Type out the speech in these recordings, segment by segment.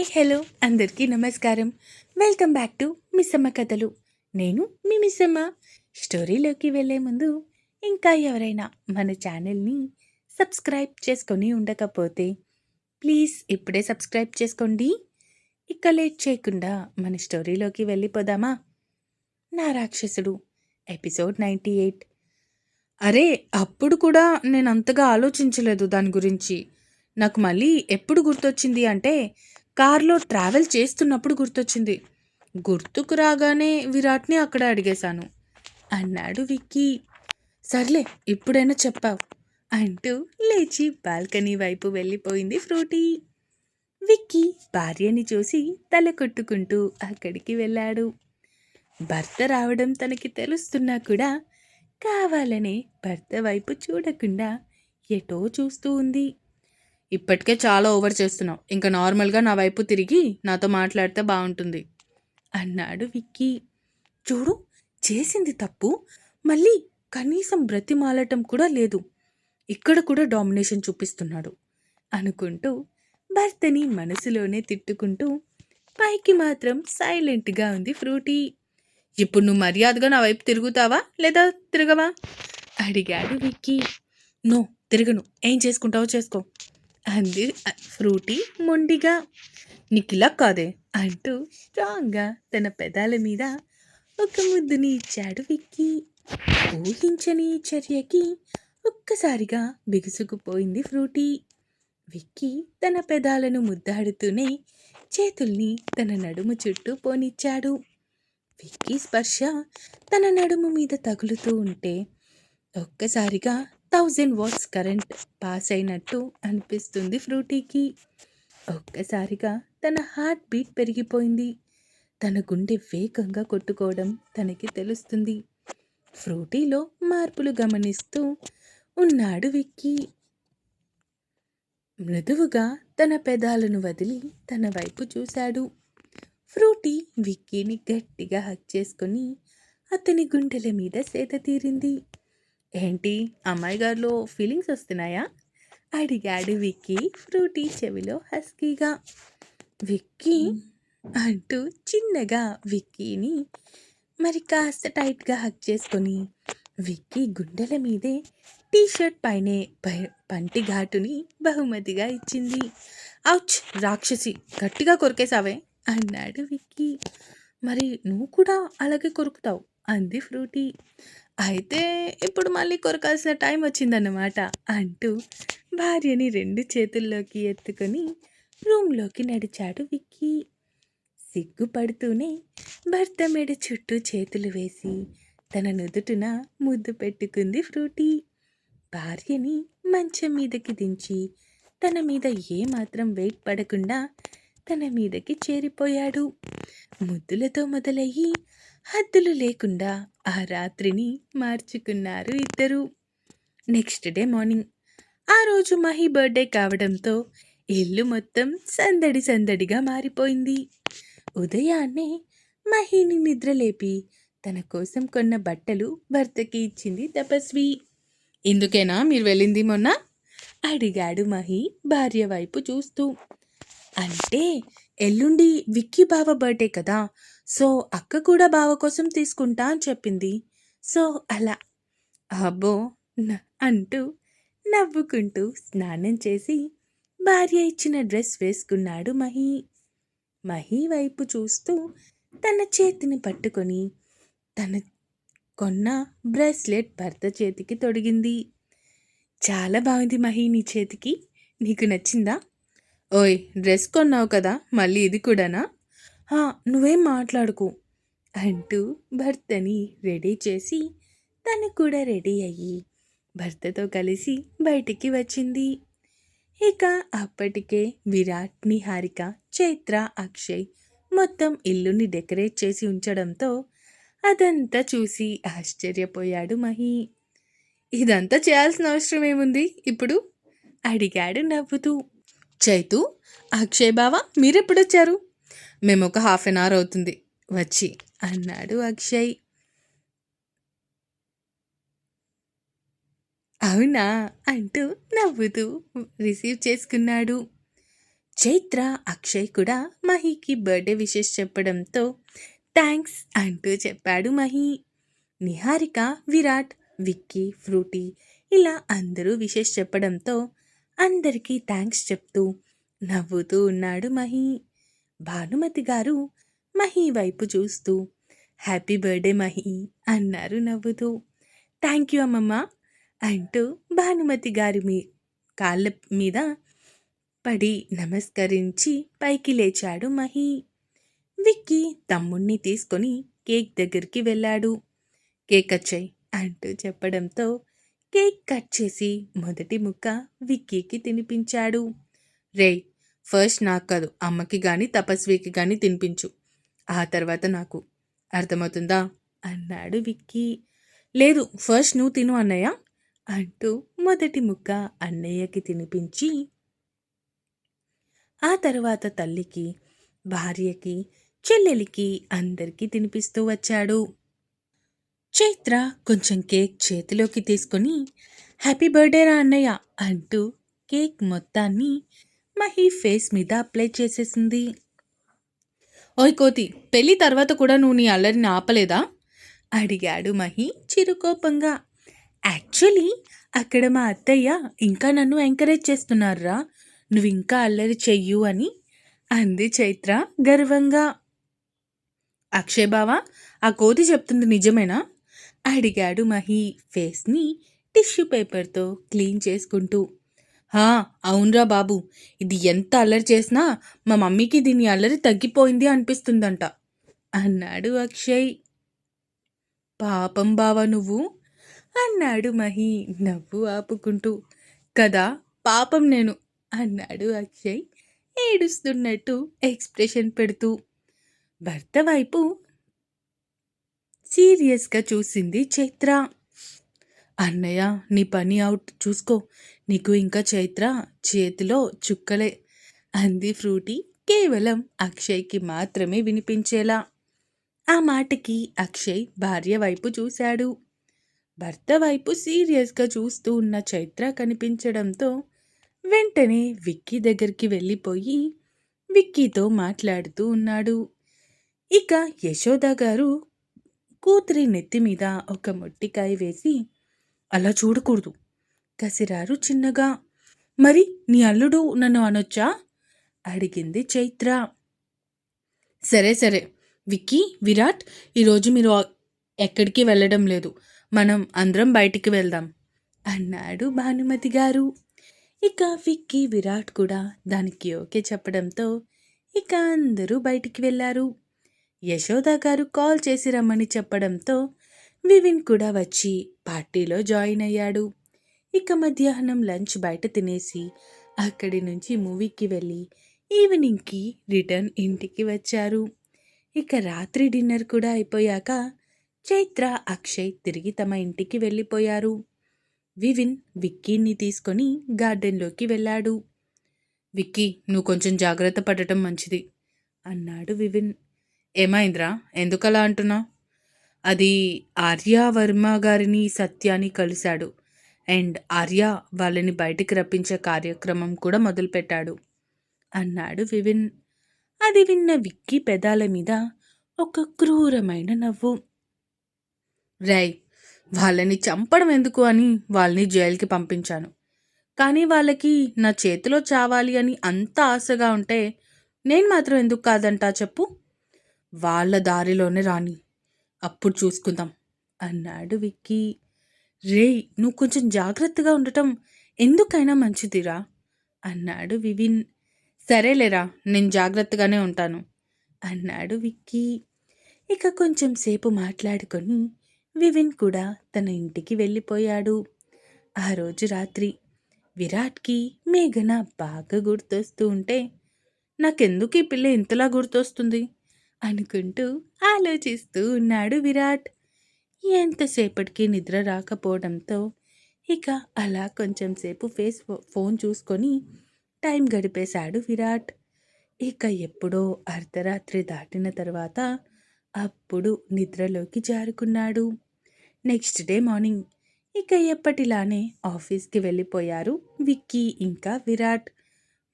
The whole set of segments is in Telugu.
Hi hello. అందరికీ నమస్కారం. వెల్కమ్ బ్యాక్ టు మిస్సమ్మ కథలు. నేను మీ మిస్సమ్మ. స్టోరీలోకి వెళ్ళే ముందు ఇంకా ఎవరైనా మన ఛానల్ని సబ్స్క్రైబ్ చేసుకొని ఉండకపోతే ప్లీజ్ ఇప్పుడే సబ్స్క్రైబ్ చేసుకోండి. ఇక లేట్ చేయకుండా మన స్టోరీలోకి వెళ్ళిపోదామా? నా రాక్షసుడు ఎపిసోడ్ నైంటీ ఎయిట్. అరే అప్పుడు కూడా నేను అంతగా ఆలోచించలేదు దాని గురించి. నాకు మళ్ళీ ఎప్పుడు గుర్తొచ్చింది అంటే కార్లో ట్రావెల్ చేస్తున్నప్పుడు గుర్తొచ్చింది. గుర్తుకు రాగానే విరాట్ని అక్కడ అడిగేశాను. అన్నాడు విక్కీ. సర్లే ఇప్పుడైనా చెప్పావు అంటూ లేచి బాల్కనీ వైపు వెళ్ళిపోయింది ఫ్రూటీ. విక్కీ భార్యని చూసి తల కొట్టుకుంటూ అక్కడికి వెళ్ళాడు. భర్త రావడం తనకి తెలుస్తున్నా కూడా కావాలనే భర్త వైపు చూడకుండా ఎటో చూస్తూ ఉంది. ఇప్పటికే చాలా ఓవర్ చేస్తున్నావు. ఇంకా నార్మల్గా నా వైపు తిరిగి నాతో మాట్లాడితే బాగుంటుంది. అన్నాడు విక్కీ. చూడు చేసింది తప్పు. మళ్ళీ కనీసం బ్రతిమాలటం కూడా లేదు. ఇక్కడ కూడా డామినేషన్ చూపిస్తున్నాడు అనుకుంటూ భర్తని మనసులోనే తిట్టుకుంటూ పైకి మాత్రం సైలెంట్గా ఉంది ఫ్రూటీ. ఇప్పుడు నువ్వు మర్యాదగా నా వైపు తిరుగుతావా లేదా తిరగవా? అడిగాడు విక్కీ. నో తిరగను. ఏం చేసుకుంటావో చేసుకో. అంది ఫ్రూటీ మొండిగా. నీకిలా కాదే అంటూ స్ట్రాంగ్గా తన పెదాల మీద ఒక ముద్దుని ఇచ్చాడు విక్కీ. ఊహించని చర్యకి ఒక్కసారిగా బిగుసుకుపోయింది ఫ్రూటీ. విక్కి తన పెదాలను ముద్దాడుతూనే చేతుల్ని తన నడుము చుట్టూ పోనిచ్చాడు. విక్కీ స్పర్శ తన నడుము మీద తగులుతూ ఉంటే ఒక్కసారిగా థౌజండ్ వాట్స్ కరెంట్ పాస్ అయినట్టు అనిపిస్తుంది ఫ్రూటీకి. ఒక్కసారిగా తన హార్ట్ బీట్ పెరిగిపోయింది. తన గుండె వేగంగా కొట్టుకోవడం తనకి తెలుస్తుంది. ఫ్రూటీలో మార్పులు గమనిస్తూ ఉన్నాడు విక్కీ. మృదువుగా తన పెదాలను వదిలి తన వైపు చూశాడు. ఫ్రూటీ విక్కీని గట్టిగా హక్ చేసుకొని అతని గుండెల మీద సేద తీరింది. ఏంటి? అమ్మాయి గారిలో ఫీలింగ్స్ వస్తున్నాయా? అడిగాడు విక్కీ ఫ్రూటీ చెవిలో హస్కీగా. విక్కీ అంటూ చిన్నగా విక్కీని మరి కాస్త టైట్గా హక్ చేసుకొని విక్కీ గుండెల మీదే టీ షర్ట్ పైనే పంటి ఘాటుని బహుమతిగా ఇచ్చింది. ఔచ్ రాక్షసి గట్టిగా కొరికేసావే అన్నాడు విక్కీ. మరి నువ్వు కూడా అలాగే కొరుకుతావు అంది ఫ్రూటీ. అయితే ఇప్పుడు మళ్ళీ కొరకాల్సిన టైం వచ్చిందన్నమాట అంటూ భార్యని రెండు చేతుల్లోకి ఎత్తుకొని రూమ్లోకి నడిచాడు విక్కీ. సిగ్గుపడుతూనే భర్త మెడ చుట్టూ చేతులు వేసి తన నుదుటున ముద్దు పెట్టుకుంది ఫ్రూటీ. భార్యని మంచం మీదకి దించి తన మీద ఏమాత్రం వెయిట్ పడకుండా తన మీదకి చేరిపోయాడు. ముద్దులతో మొదలయ్యి హద్దులు లేకుండా ఆ రాత్రిని మార్చుకున్నారు ఇద్దరు. Next day morning. ఆ రోజు మహి బర్త్డే కావడంతో ఇల్లు మొత్తం సందడి సందడిగా మారిపోయింది. ఉదయాన్నే మహిని నిద్రలేపి తన కోసం కొన్న బట్టలు భర్తకి ఇచ్చింది తపస్వి. ఇందుకేనా మీరు వెళ్ళింది మొన్న? అడిగాడు మహి భార్య వైపు చూస్తూ. అంటే ఎల్లుండి విక్కీ బావ బర్త్డే కదా సో అక్క కూడా బావ కోసం తీసుకుంటా అని చెప్పింది. సో అలా అబ్బో అంటూ నవ్వుకుంటూ స్నానం చేసి భార్య ఇచ్చిన డ్రెస్ వేసుకున్నాడు మహి. మహి వైపు చూస్తూ తన చేతిని పట్టుకొని తన కొన్న బ్రేస్లెట్ భర్త చేతికి తొడిగింది. చాలా బాగుంది మహి నీ చేతికి. నీకు నచ్చిందా? ఓయ్ డ్రెస్ కొన్నావు కదా మళ్ళీ ఇది కూడానా? నువ్వేం మాట్లాడుకు? అంటూ భర్తని రెడీ చేసి తను కూడా రెడీ అయ్యి భర్తతో కలిసి బయటికి వచ్చింది. ఇక అప్పటికే విరాట్ నిహారిక చైత్ర అక్షయ్ మొత్తం ఇల్లుని డెకరేట్ చేసి ఉంచడంతో అదంతా చూసి ఆశ్చర్యపోయాడు మహి. ఇదంతా చేయాల్సిన అవసరం ఏముంది ఇప్పుడు? అడిగాడు నవ్వుతూ. చైతు అక్షయ్ బావ మీరెప్పుడొచ్చారు? మేము ఒక హాఫ్ అన్ అవర్ అవుతుంది. వచ్చి అన్నాడు అక్షయ్. అవునా? అంటూ నవ్వుతూ రిసీవ్ చేసుకున్నాడు. చైత్ర అక్షయ్ కూడా మహీకి బర్త్డే విషెస్ చెప్పడంతో థ్యాంక్స్ అంటూ చెప్పాడు మహి. నిహారిక విరాట్ విక్కీ ఫ్రూటీ ఇలా అందరూ విషెస్ చెప్పడంతో అందరికీ థ్యాంక్స్ చెప్తూ నవ్వుతూ ఉన్నాడు మహి. భానుమతి గారు మహి వైపు చూస్తూ హ్యాపీ బర్త్డే మహి అన్నారు నవ్వుతూ. థ్యాంక్ యూ అమ్మమ్మ అంటూ భానుమతి గారి మీ కాళ్ళ మీద పడి నమస్కరించి పైకి లేచాడు మహి. విక్కీ తమ్ముణ్ణి తీసుకొని కేక్ దగ్గరికి వెళ్ళాడు. కేక్ వచ్చాయి అంటూ చెప్పడంతో కేక్ కట్ చేసి మొదటి ముక్క విక్కీకి తినిపించాడు. రే ఫస్ట్ నాకు కాదు అమ్మకి కానీ తపస్వికి కానీ తినిపించు. ఆ తర్వాత నాకు. అర్థమవుతుందా? అన్నాడు విక్కీ. లేదు ఫస్ట్ నువ్వు తిను అన్నయ్య అంటూ మొదటి ముక్క అన్నయ్యకి తినిపించి ఆ తర్వాత తల్లికి భార్యకి చెల్లెలికి అందరికీ తినిపిస్తూ వచ్చాడు. చైత్ర కొంచెం కేక్ చేతిలోకి తీసుకొని హ్యాపీ బర్త్డే రా అన్నయ్య అంటూ కేక్ మొత్తాన్ని మహి ఫేస్ మీద అప్లై చేసేసింది. ఓయ్ కోతి పెళ్ళి తర్వాత కూడా నువ్వు నీ అల్లరిని ఆపలేదా? అడిగాడు మహి చిరుకోపంగా. యాక్చువల్లీ అక్కడ మా అత్తయ్య ఇంకా నన్ను ఎంకరేజ్ చేస్తున్నారా? నువ్వు ఇంకా అల్లరి చెయ్యు అని అంది చైత్ర గర్వంగా. అక్షయ్ బావా ఆ కోతి చెప్తుంది నిజమేనా? అడిగాడు మహి ఫేస్ని టిష్యూ పేపర్తో క్లీన్ చేసుకుంటూ. హా అవునరా బాబు. ఇది ఎంత అల్లరి చేసినా మా మమ్మీకి దీని అల్లరి తగ్గిపోయింది అనిపిస్తుందంట. అన్నాడు అక్షయ్. పాపం బావా నువ్వు. అన్నాడు మహి నవ్వు ఆపుకుంటూ. కదా పాపం నేను అన్నాడు అక్షయ్ ఏడుస్తున్నట్టు ఎక్స్ప్రెషన్ పెడుతూ. భర్త వైపు సీరియస్గా చూసింది చైత్ర. అన్నయ్య నీ పని అవుట్ చూసుకో. నీకు ఇంకా చైత్ర చేతిలో చుక్కలే అంది ఫ్రూటీ. కేవలం అక్షయ్కి మాత్రమే వినిపించేలా. ఆ మాటకి అక్షయ్ భార్య వైపు చూశాడు. భర్త వైపు సీరియస్గా చూస్తూ ఉన్న చైత్ర కనిపించడంతో వెంటనే విక్కీ దగ్గరికి వెళ్ళిపోయి విక్కీతో మాట్లాడుతూ ఉన్నాడు. ఇక యశోద గారు కూతురి నెత్తి మీద ఒక మొట్టికాయ వేసి అలా చూడకూడదు. కసిరారు చిన్నగా. మరి నీ అల్లుడు నన్ను అనొచ్చా? అడిగింది చైత్ర. సరే సరే. విక్కీ విరాట్ ఈరోజు మీరు ఎక్కడికి వెళ్ళడం లేదు. మనం అందరం బయటికి వెళ్దాం అన్నాడు భానుమతి గారు. ఇక విక్కీ విరాట్ కూడా దానికి ఓకే చెప్పడంతో ఇక అందరూ బయటికి వెళ్ళారు. యశోద గారు కాల్ చేసి రమ్మని చెప్పడంతో వివిన్ కూడా వచ్చి పార్టీలో జాయిన్ అయ్యాడు. ఇక మధ్యాహ్నం లంచ్ బయట తినేసి అక్కడి నుంచి మూవీకి వెళ్ళి ఈవినింగ్కి రిటర్న్ ఇంటికి వచ్చారు. ఇక రాత్రి డిన్నర్ కూడా అయిపోయాక చైత్ర అక్షయ్ తిరిగి తమ ఇంటికి వెళ్ళిపోయారు. వివిన్ విక్కీని తీసుకొని గార్డెన్లోకి వెళ్ళాడు. విక్కీ నువ్వు కొంచెం జాగ్రత్త పడటం మంచిది అన్నాడు వివిన్. ఏమైందిరా? ఎందుకలా అంటున్నా అది ఆర్యావర్మ గారిని సత్యాన్ని కలిశాడు. అండ్ ఆర్య వాళ్ళని బయటికి రప్పించే కార్యక్రమం కూడా మొదలుపెట్టాడు. అన్నాడు వివిన్. అది విన్న విక్కీ పెదాల మీద ఒక క్రూరమైన నవ్వు. రై వాళ్ళని చంపడం ఎందుకు అని వాళ్ళని జైలుకి పంపించాను. కానీ వాళ్ళకి నా చేతిలో చావాలి అని అంత ఆశగా ఉంటే నేను మాత్రం ఎందుకు కాదంటా చెప్పు? వాళ్ళ దారిలోనే రాని అప్పుడు చూసుకుందాం అన్నాడు విక్కీ. రే నువ్వు కొంచెం జాగ్రత్తగా ఉండటం ఎందుకైనా మంచిదిరా? అన్నాడు వివిన్. సరేలేరా నేను జాగ్రత్తగానే ఉంటాను అన్నాడు విక్కీ. ఇక కొంచెం సేపు మాట్లాడుకొని వివిన్ కూడా తన ఇంటికి వెళ్ళిపోయాడు. ఆ రోజు రాత్రి విరాట్కి మేఘన బాగా గుర్తొస్తూ ఉంటే నాకెందుకు ఈ పిల్ల ఇంతలా గుర్తొస్తుంది? అనుకుంటూ ఆలోచిస్తూ ఉన్నాడు విరాట్. ఎంతసేపటికి నిద్ర రాకపోవడంతో ఇక అలా కొంచెం సేపు ఫేస్ ఫోన్ చూసుకొని టైం గడిపేశాడు విరాట్. ఇక ఎప్పుడో అర్ధరాత్రి దాటిన తర్వాత అప్పుడు నిద్రలోకి జారుకున్నాడు. నెక్స్ట్ డే మార్నింగ్ ఇక ఎప్పటిలానే ఆఫీస్కి వెళ్ళిపోయారు విక్కీ ఇంకా విరాట్.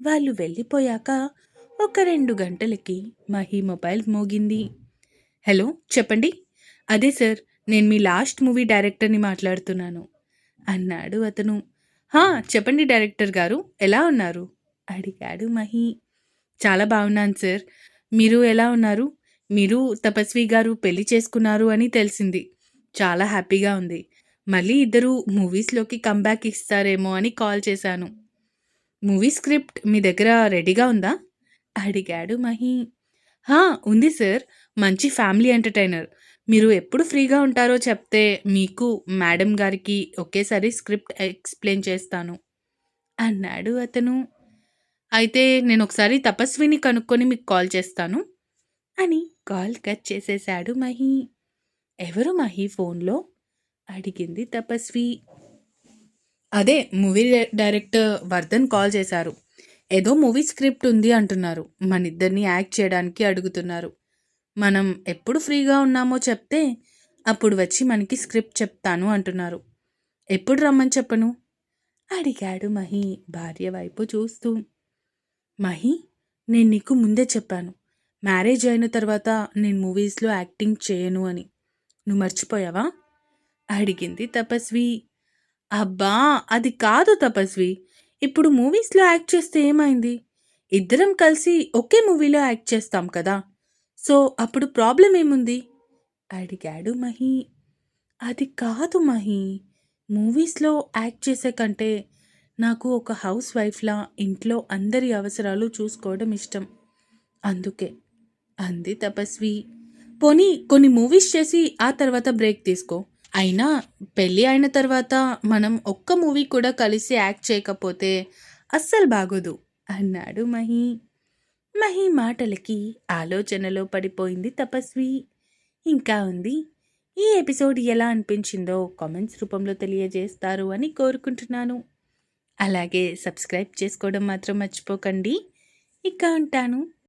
వాళ్ళు వెళ్ళిపోయాక ఒక రెండు గంటలకి మహి మొబైల్ మోగింది. హలో చెప్పండి. అదే సార్ నేను మీ లాస్ట్ మూవీ డైరెక్టర్ని మాట్లాడుతున్నాను. అన్నాడు అతను. హా చెప్పండి డైరెక్టర్ గారు ఎలా ఉన్నారు? అడిగాడు మహి. చాలా బాగున్నాను సార్. మీరు ఎలా ఉన్నారు? మీరు తపస్వి గారు పెళ్ళి చేసుకున్నారు అని తెలిసింది. చాలా హ్యాపీగా ఉంది. మళ్ళీ ఇద్దరు మూవీస్లోకి కంబ్యాక్ ఇస్తారేమో అని కాల్ చేశాను. మూవీ స్క్రిప్ట్ మీ దగ్గర రెడీగా ఉందా? అడిగాడు మహి. హా ఉంది సార్. మంచి ఫ్యామిలీ ఎంటర్టైనర్. మీరు ఎప్పుడు ఫ్రీగా ఉంటారో చెప్తే మీకు మేడం గారికి ఒకేసారి స్క్రిప్ట్ ఎక్స్ప్లెయిన్ చేస్తాను. అన్నాడు అతను. అయితే నేను ఒకసారి తపస్విని కనుక్కొని మీకు కాల్ చేస్తాను అని కాల్ కట్ చేసేశాడు మహి. ఎవరు మహి ఫోన్లో? అడిగింది తపస్వి. అదే మూవీ డైరెక్టర్ వర్ధన్ కాల్ చేశారు. ఏదో మూవీ స్క్రిప్ట్ ఉంది అంటున్నారు. మన ఇద్దరిని యాక్ట్ చేయడానికి అడుగుతున్నారు. మనం ఎప్పుడు ఫ్రీగా ఉన్నామో చెప్తే అప్పుడు వచ్చి మనకి స్క్రిప్ట్ చెప్తాను అంటున్నారు. ఎప్పుడు రమ్మని చెప్పను? అడిగాడు మహి భార్య వైపు చూస్తూ. మహి నేను నీకు ముందే చెప్పాను. మ్యారేజ్ అయిన తర్వాత నేను మూవీస్లో యాక్టింగ్ చేయను అని. నువ్వు మర్చిపోయావా? అడిగింది తపస్వి. అబ్బా అది కాదు తపస్వి. ఇప్పుడు మూవీస్లో యాక్ట్ చేస్తే ఏమైంది? ఇద్దరం కలిసి ఒకే మూవీలో యాక్ట్ చేస్తాం కదా. సో అప్పుడు ప్రాబ్లం ఏముంది? అడిగాడు మహి. అది కాదు మహి. మూవీస్లో యాక్ట్ చేసే కంటే నాకు ఒక హౌస్ వైఫ్లా ఇంట్లో అందరి అవసరాలు చూసుకోవడం ఇష్టం. అందుకే. అంది తపస్వి. పోనీ కొన్ని మూవీస్ చేసి ఆ తర్వాత బ్రేక్ తీసుకో. అయినా పెళ్ళి అయిన తర్వాత మనం ఒక్క మూవీ కూడా కలిసి యాక్ట్ చేయకపోతే అస్సలు బాగోదు అన్నాడు మహి. మహి మాటలకి ఆలోచనలో పడిపోయింది తపస్వి. ఇంకా ఉంది. ఈ ఎపిసోడ్ ఎలా అనిపించిందో కామెంట్స్ రూపంలో తెలియజేస్తారు అని కోరుకుంటున్నాను. అలాగే సబ్స్క్రైబ్ చేసుకోవడం మాత్రం మర్చిపోకండి. ఇక ఉంటాను.